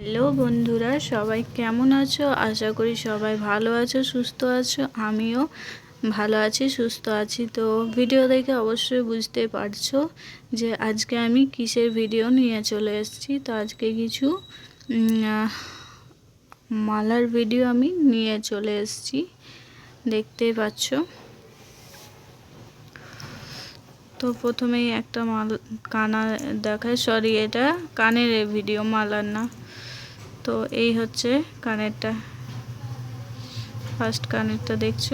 Hello বন্ধুরা, সবাই কেমন আছো? আশা করি সবাই ভালো আছো, সুস্থ আছো, আমিও ভালো আছি, সুস্থ আছি। তো ভিডিও দেখে অবশ্যই বুঝতে পারছ যে আজকে আমি কিসের ভিডিও নিয়ে চলে এসেছি। তো আজকে কিছু মালার ভিডিও আমি নিয়ে চলে এসেছি। দেখতেই পাচ্ছ? তো প্রথমেই একটা মাল, কানা দেখায় সরি এটা কানের ভিডিও, মালার না। তো এই হচ্ছে কানেরটা। ফার্স্ট কানেরটা দেখছ?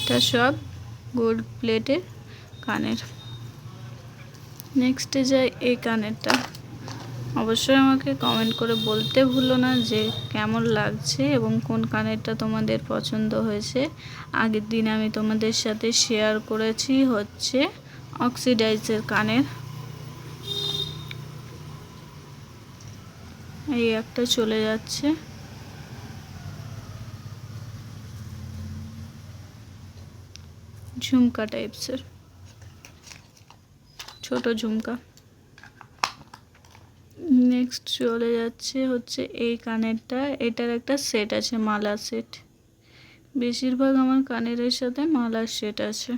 এটা সব গোল্ড প্লেটের কানের। নেক্সটে যাই এই কানেরটা। অবশ্যই আমাকে কমেন্ট করে বলতে ভুলো না যে কেমন লাগছে এবং কোন কানেরটা তোমাদের পছন্দ হয়েছে। আগের দিন আমি তোমাদের সাথে শেয়ার করেছি হচ্ছে অক্সিডাইজের কানের। এই একটা চলে যাচ্ছে। ঝুমকা টাইপসের ছোট ঝুমকা। নেক্সট চলে যাচ্ছে হচ্ছে এই কানেরটা। এটার একটা সেট আছে, মালা সেট বেশিরভাগ আমার কানের সাথে মালার সেট আছে।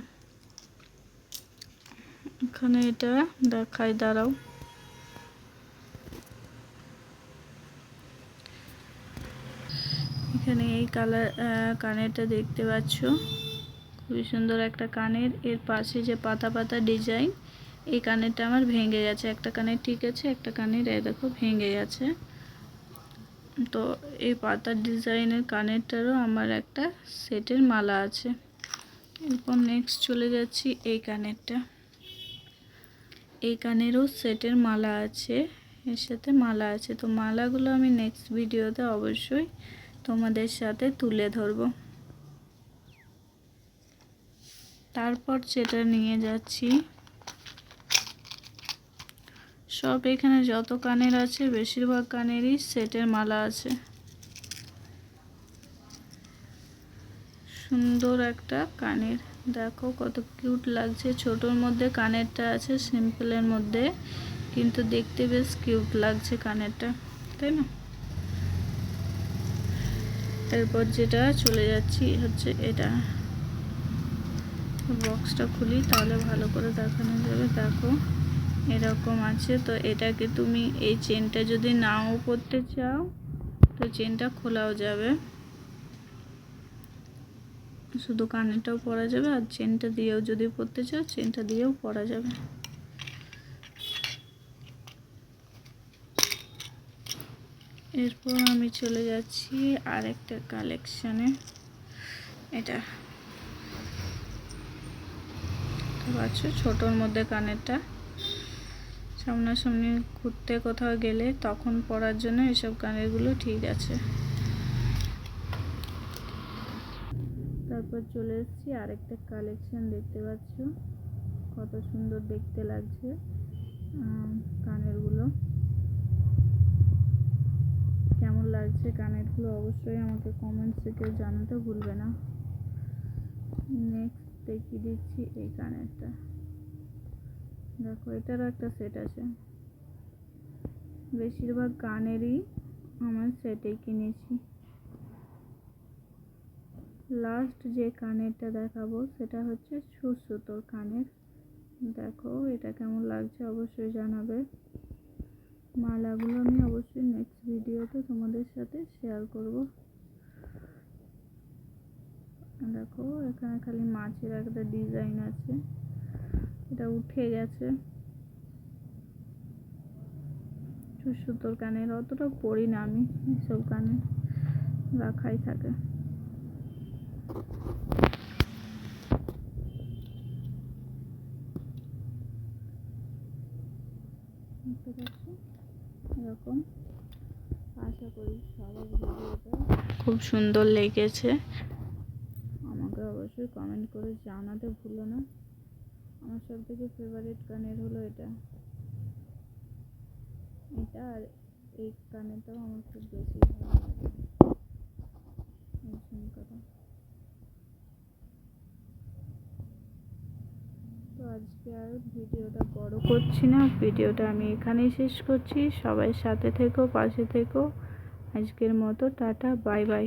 এখানে এটা দেখায়, দাঁড়াও। এখানে এই কালার কানেরটা দেখতে পাচ্ছ। খুবই সুন্দর একটা কানের। এর পাশে যে পাতা পাতা ডিজাইন, এই কানেরটা আমার ভেঙে গেছে। একটা কানের ঠিক আছে, একটা কানের এই দেখো ভেঙে গেছে। তো এই পাতার ডিজাইনের কানেরটারও আমার একটা সেটের মালা আছে। এরপর নেক্সট চলে যাচ্ছি এই কানেরটা। এই কানেরও সেটের মালা আছে, এর সাথে মালা আছে। তো মালাগুলো আমি নেক্সট ভিডিওতে অবশ্যই তোমাদের সাথে তুলে ধরব। তারপর যেটা নিয়ে যাচ্ছি, সব এখানে যত কানের আছে, বেশিরভাগ কানেরই সেটের মালা আছে। সুন্দর একটা কানের। দেখো কত কিউট লাগছে। ছোটোর মধ্যে কানেরটা আছে, সিম্পলের মধ্যে, কিন্তু দেখতে বেশ কিউট লাগছে কানেরটা, তাই না? এরপর যেটা চলে যাচ্ছি হচ্ছে এটা। বক্সটা খুলি, তাহলে ভালো করে দেখানো যাবে। দেখো, এরকম আছে। তো এটাকে তুমি এই চেনটা যদি নাও করতে চাও, তো চেনটা খোলাও যাবে। শুধু কানেরটাও পরা যাবে, আর চেনটা দিয়েও যদি পরতে চাও, চেনটা দিয়েও পরা যাবে। এরপর আমি চলে যাচ্ছি আরেকটা কালেকশানে এটা। পাচ্ছ ছোটোর মধ্যে কানেরটা। সামনাসামনি ঘুরতে কোথাও গেলে তখন পরার জন্য এসব কানেরগুলো ঠিক আছে। তারপর চলে এসেছি আরেকটা কালেকশন দেখতে পাচ্ছ? কত সুন্দর দেখতে লাগছে কানেরগুলো। লাগছে কানেরগুলো অবশ্যই আমাকে কমেন্টসে কেউ জানাতে ভুলবে না। নেক্সট দেখিয়ে দিচ্ছি এই কানেরটা দেখো, এটারও একটা সেট আছে। বেশিরভাগ কানেরই আমার সেটেই কিনেছি। লাস্ট যে কানেরটা দেখাবো, সেটা হচ্ছে সুসুতোর কানের। দেখো, এটা কেমন লাগছে অবশ্যই জানাবে। মালাগুলো আমি অবশ্যই নেক্সট ভিডিওতে তোমাদের সাথে শেয়ার করব। দেখো, এখানে খালি মাছের একটা ডিজাইন আছে। এটা উঠে গেছে। সুতোর কানের, অতটা পড়ি না আমি এসব কানে। রাখাই থাকে। এরকম। আশা করি সবার ভিডিওটা খুব সুন্দর লেগেছে। আমাকে অবশ্যই কমেন্ট করে জানাতে ভুলো না। আমার সব থেকে ফেভারিট কানের হলো এটা। এটা আর এই কানেরটাও আমার খুব বেশি ভালো লাগে। এই ঝুমকাটা তো আজকে আর ভিডিওটা করছি না, ভিডিওটা আমি এখানেই শেষ করছি। সবাই সাথে থেকো, পাশে থেকো। আজকের মতো, টাটা, বাই বাই।